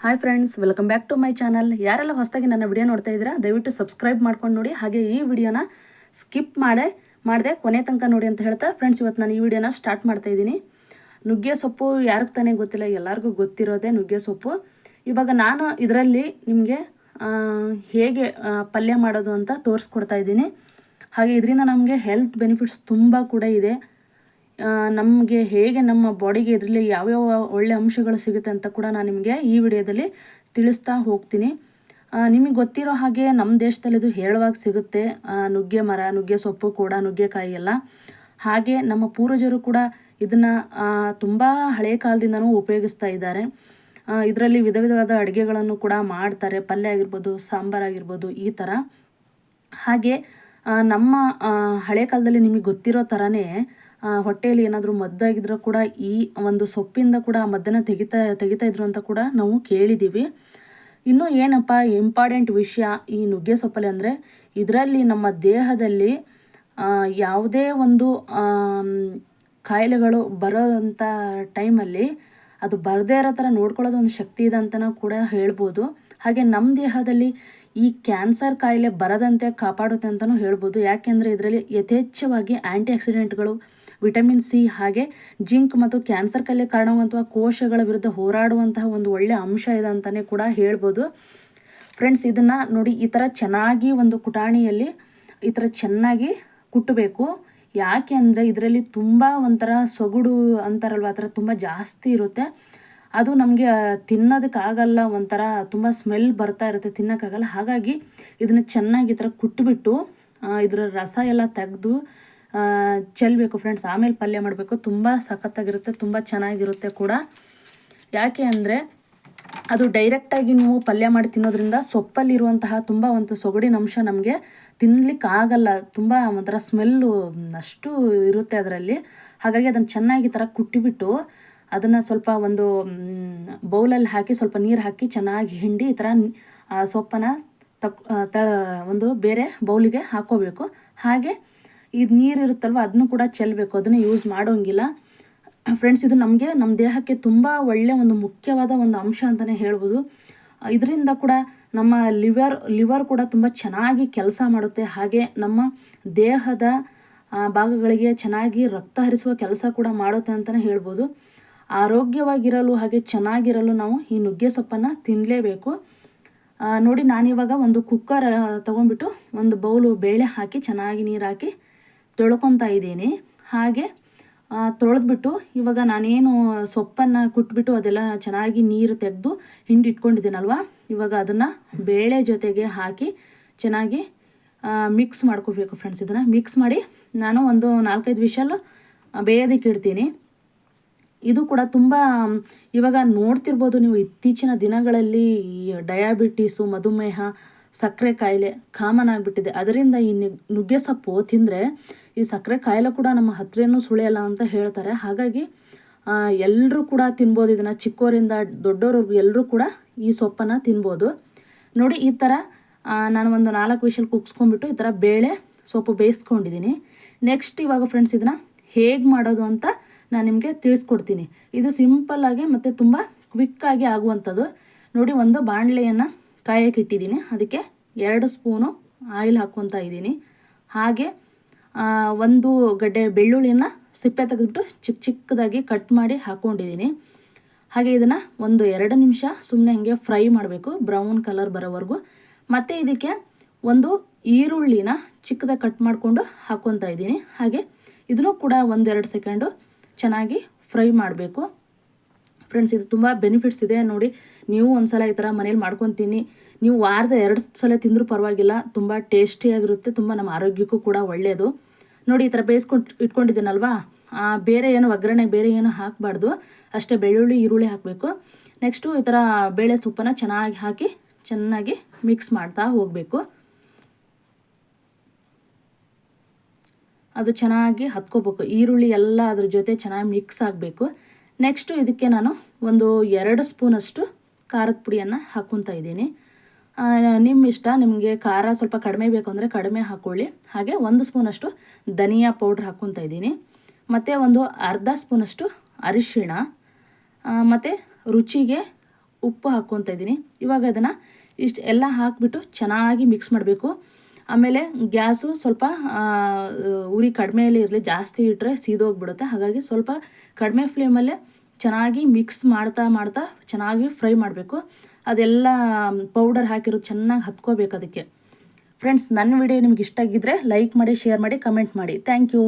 Hi friends welcome back to my channel ಯಾರೆಲ್ಲ ಹೊಸದಾಗಿ ನನ್ನ ವಿಡಿಯೋ ನೋಡ್ತಾ ಇದ್ದೀರಾ, ದಯವಿಟ್ಟು ಸಬ್ಸ್ಕ್ರೈಬ್ ಮಾಡ್ಕೊಂಡು ನೋಡಿ. ಹಾಗೆ ಈ ವಿಡಿಯೋನ ಸ್ಕಿಪ್ ಮಾಡೇ, ಮಾಡಿದೆ ಕೊನೆ ತನಕ ನೋಡಿ ಅಂತ ಹೇಳ್ತಾ ಫ್ರೆಂಡ್ಸ್ ಇವತ್ತು ನಾನು ಈ ವಿಡಿಯೋನ ಸ್ಟಾರ್ಟ್ ಮಾಡ್ತಾ ಇದ್ದೀನಿ. ನುಗ್ಗೆ ಸೊಪ್ಪು ಯಾರಿಗೆ ತಾನೇ ಗೊತ್ತಿಲ್ಲ, ಎಲ್ಲರಿಗೂ ಗೊತ್ತಿರೋದೇ ನುಗ್ಗೆ ಸೊಪ್ಪು. ಇವಾಗ ನಾನು ಇದರಲ್ಲಿ ನಿಮಗೆ ಹೇಗೆ ಪಲ್ಯ ಮಾಡೋದು ಅಂತ ತೋರಿಸ್ಕೊಡ್ತಾ ಇದ್ದೀನಿ. ಹಾಗೆ ಇದರಿಂದ ನಮಗೆ ಹೆಲ್ತ್ ಬೆನಿಫಿಟ್ಸ್ ತುಂಬ ಕೂಡ ಇದೆ. ನಮಗೆ ಹೇಗೆ ನಮ್ಮ ಬಾಡಿಗೆ ಇದರಲ್ಲಿ ಯಾವ್ಯಾವ ಒಳ್ಳೆ ಅಂಶಗಳು ಸಿಗುತ್ತೆ ಅಂತ ಕೂಡ ನಾನು ನಿಮಗೆ ಈ ವಿಡಿಯೋದಲ್ಲಿ ತಿಳಿಸ್ತಾ ಹೋಗ್ತೀನಿ. ನಿಮಗೆ ಗೊತ್ತಿರೋ ಹಾಗೆ ನಮ್ಮ ದೇಶದಲ್ಲಿ ಇದು ಹೇಳುವಾಗ ಸಿಗುತ್ತೆ. ನುಗ್ಗೆ ಮರ, ನುಗ್ಗೆ ಸೊಪ್ಪು ಕೂಡ, ನುಗ್ಗೆಕಾಯಿ ಎಲ್ಲ. ಹಾಗೆ ನಮ್ಮ ಪೂರ್ವಜರು ಕೂಡ ಇದನ್ನು ತುಂಬ ಹಳೆಯ ಕಾಲದಿಂದನೂ ಉಪಯೋಗಿಸ್ತಾ ಇದ್ದಾರೆ. ಇದರಲ್ಲಿ ವಿಧ ವಿಧವಾದ ಅಡುಗೆಗಳನ್ನು ಕೂಡ ಮಾಡ್ತಾರೆ. ಪಲ್ಯ ಆಗಿರ್ಬೋದು ಸಾಂಬಾರಾಗಿರ್ಬೋದು ಈ ಥರ ಹಾಗೆ ನಮ್ಮ ಹಳೆ ಕಾಲದಲ್ಲಿ ನಿಮಗೆ ಗೊತ್ತಿರೋ ಥರನೇ ಹೊಟ್ಟೆಯಲ್ಲಿ ಏನಾದರೂ ಮದ್ದಾಗಿದ್ರೂ ಕೂಡ ಈ ಒಂದು ಸೊಪ್ಪಿಂದ ಕೂಡ ಆ ಮದ್ದನ್ನು ತೆಗಿತಾ ತೆಗಿತಾ ಇದ್ರು ಅಂತ ಕೂಡ ನಾವು ಕೇಳಿದ್ದೀವಿ ಇನ್ನು ಏನಪ್ಪ ಇಂಪಾರ್ಟೆಂಟ್ ವಿಷಯ ಈ ನುಗ್ಗೆ ಸೊಪ್ಪಲ್ಲಿ ಅಂದರೆ ಇದರಲ್ಲಿ ನಮ್ಮ ದೇಹದಲ್ಲಿ ಯಾವುದೇ ಒಂದು ಕಾಯಿಲೆಗಳು ಬರೋದಂಥ ಟೈಮಲ್ಲಿ ಅದು ಬರದೇ ಇರೋ ಥರ ನೋಡ್ಕೊಳ್ಳೋದು ಒಂದು ಶಕ್ತಿ ಇದೆ ಅಂತಲೂ ಕೂಡ ಹೇಳ್ಬೋದು. ಹಾಗೆ ನಮ್ಮ ದೇಹದಲ್ಲಿ ಈ ಕ್ಯಾನ್ಸರ್ ಕಾಯಿಲೆ ಬರದಂತೆ ಕಾಪಾಡುತ್ತೆ ಅಂತಲೂ ಹೇಳ್ಬೋದು. ಯಾಕೆಂದರೆ ಇದರಲ್ಲಿ ಯಥೇಚ್ಛವಾಗಿ ಆ್ಯಂಟಿ ಆಕ್ಸಿಡೆಂಟ್ಗಳು ವಿಟಮಿನ್ ಸಿ ಹಾಗೆ ಜಿಂಕ್ ಮತ್ತು ಕ್ಯಾನ್ಸರ್ ಕಲೆ ಕಾರಣವಂತಹ ಕೋಶಗಳ ವಿರುದ್ಧ ಹೋರಾಡುವಂತಹ ಒಂದು ಒಳ್ಳೆಯ ಅಂಶ ಇದೆ ಅಂತಲೇ ಕೂಡ ಹೇಳ್ಬೋದು. ಫ್ರೆಂಡ್ಸ್ ಇದನ್ನು ನೋಡಿ ಈ ಥರ ಚೆನ್ನಾಗಿ ಒಂದು ಕುಟಾಣಿಯಲ್ಲಿ ಈ ಥರ ಚೆನ್ನಾಗಿ ಕುಟ್ಟಬೇಕು ಯಾಕೆ ಅಂದರೆ ಇದರಲ್ಲಿ ತುಂಬ ಒಂಥರ ಸೊಗಡು ಅಂತಾರಲ್ವ, ಆ ಥರ ತುಂಬ ಜಾಸ್ತಿ ಇರುತ್ತೆ. ಅದು ನಮಗೆ ತಿನ್ನೋದಕ್ಕಾಗಲ್ಲ, ಒಂಥರ ತುಂಬ ಸ್ಮೆಲ್ ಬರ್ತಾ ಇರುತ್ತೆ, ತಿನ್ನೋಕ್ಕಾಗಲ್ಲ. ಹಾಗಾಗಿ ಇದನ್ನು ಚೆನ್ನಾಗಿ ಈ ಥರ ಕುಟ್ಬಿಟ್ಟು ಇದರ ರಸ ಎಲ್ಲ ತೆಗೆದು ಚೆಲ್ಲಬೇಕು ಫ್ರೆಂಡ್ಸ್ ಆಮೇಲೆ ಪಲ್ಯ ಮಾಡಬೇಕು. ತುಂಬ ಸಖತ್ತಾಗಿರುತ್ತೆ, ತುಂಬ ಚೆನ್ನಾಗಿರುತ್ತೆ ಕೂಡ. ಯಾಕೆ ಅಂದರೆ ಅದು ಡೈರೆಕ್ಟಾಗಿ ನೀವು ಪಲ್ಯ ಮಾಡಿ ತಿನ್ನೋದ್ರಿಂದ ಸೊಪ್ಪಲ್ಲಿರುವಂತಹ ತುಂಬ ಒಂದು ಸೊಗಡಿನ ಅಂಶ ನಮಗೆ ತಿನ್ನಲಿಕ್ಕೆ ಆಗಲ್ಲ ತುಂಬ ಒಂಥರ ಸ್ಮೆಲ್ಲು ಅಷ್ಟು ಇರುತ್ತೆ ಅದರಲ್ಲಿ. ಹಾಗಾಗಿ ಅದನ್ನು ಚೆನ್ನಾಗಿ ಥರ ಕುಟ್ಟಿಬಿಟ್ಟು ಅದನ್ನು ಸ್ವಲ್ಪ ಒಂದು ಬೌಲಲ್ಲಿ ಹಾಕಿ ಸ್ವಲ್ಪ ನೀರು ಹಾಕಿ ಚೆನ್ನಾಗಿ ಹಿಂಡಿ ಈ ಥರ ಸೊಪ್ಪನ್ನು ತಕ್ ತ ಒಂದು ಬೇರೆ ಬೌಲಿಗೆ ಹಾಕೋಬೇಕು. ಹಾಗೆ ಇದು ನೀರು ಇರುತ್ತಲ್ವ ಅದನ್ನು ಕೂಡ ಚೆಲ್ಲಬೇಕು ಅದನ್ನು ಯೂಸ್ ಮಾಡೋಂಗಿಲ್ಲ. ಫ್ರೆಂಡ್ಸ್ ಇದು ನಮಗೆ ನಮ್ಮ ದೇಹಕ್ಕೆ ತುಂಬ ಒಳ್ಳೆಯ ಒಂದು ಮುಖ್ಯವಾದ ಒಂದು ಅಂಶ ಅಂತಲೇ ಹೇಳ್ಬೋದು. ಇದರಿಂದ ಕೂಡ ನಮ್ಮ ಲಿವರ್ ಲಿವರ್ ಕೂಡ ತುಂಬ ಚೆನ್ನಾಗಿ ಕೆಲಸ ಮಾಡುತ್ತೆ. ಹಾಗೆ ನಮ್ಮ ದೇಹದ ಭಾಗಗಳಿಗೆ ಚೆನ್ನಾಗಿ ರಕ್ತ ಹರಿಸುವ ಕೆಲಸ ಕೂಡ ಮಾಡುತ್ತೆ ಅಂತಲೇ ಹೇಳ್ಬೋದು. ಆರೋಗ್ಯವಾಗಿರಲು ಹಾಗೆ ಚೆನ್ನಾಗಿರಲು ನಾವು ಈ ನುಗ್ಗೆ ಸೊಪ್ಪನ್ನು ತಿನ್ನಲೇಬೇಕು ನೋಡಿ ನಾನಿವಾಗ ಒಂದು ಕುಕ್ಕರ್ ತೊಗೊಂಡ್ಬಿಟ್ಟು ಒಂದು ಬೌಲು ಬೇಳೆ ಹಾಕಿ ಚೆನ್ನಾಗಿ ನೀರು ಹಾಕಿ ತೊಳ್ಕೊತಾ ಇದ್ದೀನಿ. ಹಾಗೆ ತೊಳೆದ್ಬಿಟ್ಟು ಇವಾಗ ನಾನೇನು ಸೊಪ್ಪನ್ನು ಕುಟ್ಬಿಟ್ಟು ಅದೆಲ್ಲ ಚೆನ್ನಾಗಿ ನೀರು ತೆಗೆದು ಹಿಂಡಿ ಇಟ್ಕೊಂಡಿದ್ದೀನಲ್ವ ಇವಾಗ ಅದನ್ನು ಬೇಳೆ ಜೊತೆಗೆ ಹಾಕಿ ಚೆನ್ನಾಗಿ ಮಿಕ್ಸ್ ಮಾಡ್ಕೋಬೇಕು ಫ್ರೆಂಡ್ಸ್ ಇದನ್ನು. ಮಿಕ್ಸ್ ಮಾಡಿ ನಾನು ಒಂದು ನಾಲ್ಕೈದು ವಿಷಲ್ ಬೇಯೋದಕ್ಕೆ ಇಡ್ತೀನಿ. ಇದು ಕೂಡ ತುಂಬ, ಇವಾಗ ನೋಡ್ತಿರ್ಬೋದು ನೀವು ಇತ್ತೀಚಿನ ದಿನಗಳಲ್ಲಿ ಡಯಾಬಿಟೀಸು ಮಧುಮೇಹ, ಸಕ್ಕರೆ ಕಾಯಿಲೆ ಕಾಮನ್ ಆಗಿಬಿಟ್ಟಿದೆ. ಅದರಿಂದ ಈ ನುಗ್ಗೆ ಸೊಪ್ಪು ತಿಂದರೆ ಈ ಸಕ್ಕರೆ ಕಾಯಿಲೆ ಕೂಡ ನಮ್ಮ ಹತ್ತಿರನೂ ಸುಳಿಯಲ್ಲ ಅಂತ ಹೇಳ್ತಾರೆ. ಹಾಗಾಗಿ ಎಲ್ಲರೂ ಕೂಡ ತಿನ್ಬೋದು ಇದನ್ನು. ಚಿಕ್ಕವರಿಂದ ದೊಡ್ಡೋರ್ವರೆಗೂ ಎಲ್ಲರೂ ಕೂಡ ಈ ಸೊಪ್ಪನ್ನು ತಿನ್ಬೋದು. ನೋಡಿ, ಈ ಥರ ನಾನು ಒಂದು ನಾಲ್ಕು ವಿಷಲ್ ಕುಗ್ಸ್ಕೊಂಡ್ಬಿಟ್ಟು ಈ ಥರ ಬೇಳೆ ಸೊಪ್ಪು ಬೇಯಿಸ್ಕೊಂಡಿದ್ದೀನಿ. ನೆಕ್ಸ್ಟ್ ಇವಾಗ ಫ್ರೆಂಡ್ಸ್ ಇದನ್ನು ಹೇಗೆ ಮಾಡೋದು ಅಂತ ನಾನು ನಿಮಗೆ ತಿಳಿಸ್ಕೊಡ್ತೀನಿ. ಇದು ಸಿಂಪಲ್ಲಾಗಿ ಮತ್ತು ತುಂಬ ಕ್ವಿಕ್ಕಾಗಿ ಆಗುವಂಥದ್ದು. ನೋಡಿ, ಒಂದು ಬಾಣಲೆಯನ್ನು ಕಾಯಕ್ಕೆ ಇಟ್ಟಿದ್ದೀನಿ. ಅದಕ್ಕೆ ಎರಡು ಸ್ಪೂನು ಆಯಿಲ್ ಹಾಕ್ಕೊತಾ ಇದ್ದೀನಿ. ಹಾಗೆ ಒಂದು ಗಡ್ಡೆ ಬೆಳ್ಳುಳ್ಳಿನ ಸಿಪ್ಪೆ ತೆಗೆದ್ಬಿಟ್ಟು ಚಿಕ್ಕ ಚಿಕ್ಕದಾಗಿ ಕಟ್ ಮಾಡಿ ಹಾಕ್ಕೊಂಡಿದ್ದೀನಿ ಹಾಗೆ ಇದನ್ನು ಒಂದು ಎರಡು ನಿಮಿಷ ಸುಮ್ಮನೆ ಹಂಗೆ ಫ್ರೈ ಮಾಡಬೇಕು, ಬ್ರೌನ್ ಕಲರ್ ಬರೋವರೆಗೂ. ಮತ್ತು ಇದಕ್ಕೆ ಒಂದು ಈರುಳ್ಳಿನ ಚಿಕ್ಕದಾಗಿ ಕಟ್ ಮಾಡಿಕೊಂಡು ಹಾಕ್ಕೊತಾ ಇದ್ದೀನಿ. ಹಾಗೆ ಇದನ್ನು ಕೂಡ ಒಂದೆರಡು ಸೆಕೆಂಡು ಚೆನ್ನಾಗಿ ಫ್ರೈ ಮಾಡಬೇಕು. ಫ್ರೆಂಡ್ಸ್, ಇದು ತುಂಬ ಬೆನಿಫಿಟ್ಸ್ ಇದೆ. ನೋಡಿ, ನೀವು ಒಂದ್ಸಲ ಈ ಥರ ಮನೇಲಿ ಮಾಡ್ಕೊತೀನಿ. ನೀವು ವಾರದ ಎರಡು ಸಲ ತಿಂದರೂ ಪರವಾಗಿಲ್ಲ. ತುಂಬ ಟೇಸ್ಟಿಯಾಗಿರುತ್ತೆ. ತುಂಬ ನಮ್ಮ ಆರೋಗ್ಯಕ್ಕೂ ಕೂಡ ಒಳ್ಳೆಯದು ನೋಡಿ ಈ ಥರ ಬೇಯಿಸ್ಕೊಂಡು ಇಟ್ಕೊಂಡಿದ್ದೀನಲ್ವಾ? ಆ, ಬೇರೆ ಏನು ಒಗ್ಗರಣೆ ಬೇರೆ ಏನು ಹಾಕಬಾರ್ದು. ಅಷ್ಟೇ ಬೆಳ್ಳುಳ್ಳಿ ಈರುಳ್ಳಿ ಹಾಕಬೇಕು. ನೆಕ್ಸ್ಟು ಈ ಥರ ಬೇಳೆ ಸೊಪ್ಪನ್ನು ಚೆನ್ನಾಗಿ ಹಾಕಿ ಚೆನ್ನಾಗಿ ಮಿಕ್ಸ್ ಮಾಡ್ತಾ ಹೋಗಬೇಕು. ಅದು ಚೆನ್ನಾಗಿ ಹತ್ಕೋಬೇಕು. ಈರುಳ್ಳಿ ಎಲ್ಲ ಅದ್ರ ಜೊತೆ ಚೆನ್ನಾಗಿ ಮಿಕ್ಸ್ ಆಗಬೇಕು. ನೆಕ್ಸ್ಟು ಇದಕ್ಕೆ ನಾನು ಒಂದು ಎರಡು ಸ್ಪೂನಷ್ಟು ಖಾರದ ಪುಡಿಯನ್ನು ಹಾಕ್ಕೊತಾ ಇದ್ದೀನಿ. ನಿಮ್ಮ ಇಷ್ಟ, ನಿಮಗೆ ಖಾರ ಸ್ವಲ್ಪ ಕಡಿಮೆ ಬೇಕು ಅಂದರೆ ಕಡಿಮೆ ಹಾಕ್ಕೊಳ್ಳಿ ಹಾಗೆ ಒಂದು ಸ್ಪೂನಷ್ಟು ಧನಿಯಾ ಪೌಡ್ರ್ ಹಾಕ್ಕೊತಾ ಇದ್ದೀನಿ. ಮತ್ತು ಒಂದು ಅರ್ಧ ಸ್ಪೂನಷ್ಟು ಅರಿಶಿಣ ಮತ್ತು ರುಚಿಗೆ ಉಪ್ಪು ಹಾಕ್ಕೊತಾ ಇದ್ದೀನಿ. ಇವಾಗ ಅದನ್ನು ಇಷ್ಟು ಎಲ್ಲ ಹಾಕಿಬಿಟ್ಟು ಚೆನ್ನಾಗಿ ಮಿಕ್ಸ್ ಮಾಡಬೇಕು. ಆಮೇಲೆ ಗ್ಯಾಸು ಸ್ವಲ್ಪ ಉರಿ ಕಡಿಮೆಯಲ್ಲಿ ಇರಲಿ, ಜಾಸ್ತಿ ಇಟ್ಟರೆ ಸೀದೋಗ್ಬಿಡುತ್ತೆ. ಹಾಗಾಗಿ ಸ್ವಲ್ಪ ಕಡಿಮೆ ಫ್ಲೇಮಲ್ಲೇ ಚೆನ್ನಾಗಿ ಮಿಕ್ಸ್ ಮಾಡ್ತಾ ಮಾಡ್ತಾ ಚೆನ್ನಾಗಿ ಫ್ರೈ ಮಾಡಬೇಕು. ಅದೆಲ್ಲ ಪೌಡರ್ ಹಾಕಿರೋದು ಚೆನ್ನಾಗಿ ಹತ್ಕೋಬೇಕು ಅದಕ್ಕೆ. ಫ್ರೆಂಡ್ಸ್ ನನ್ನ ವಿಡಿಯೋ ನಿಮ್ಗೆ ಇಷ್ಟ ಆಗಿದ್ದರೆ ಲೈಕ್ ಮಾಡಿ ಶೇರ್ ಮಾಡಿ ಕಮೆಂಟ್ ಮಾಡಿ. Thank you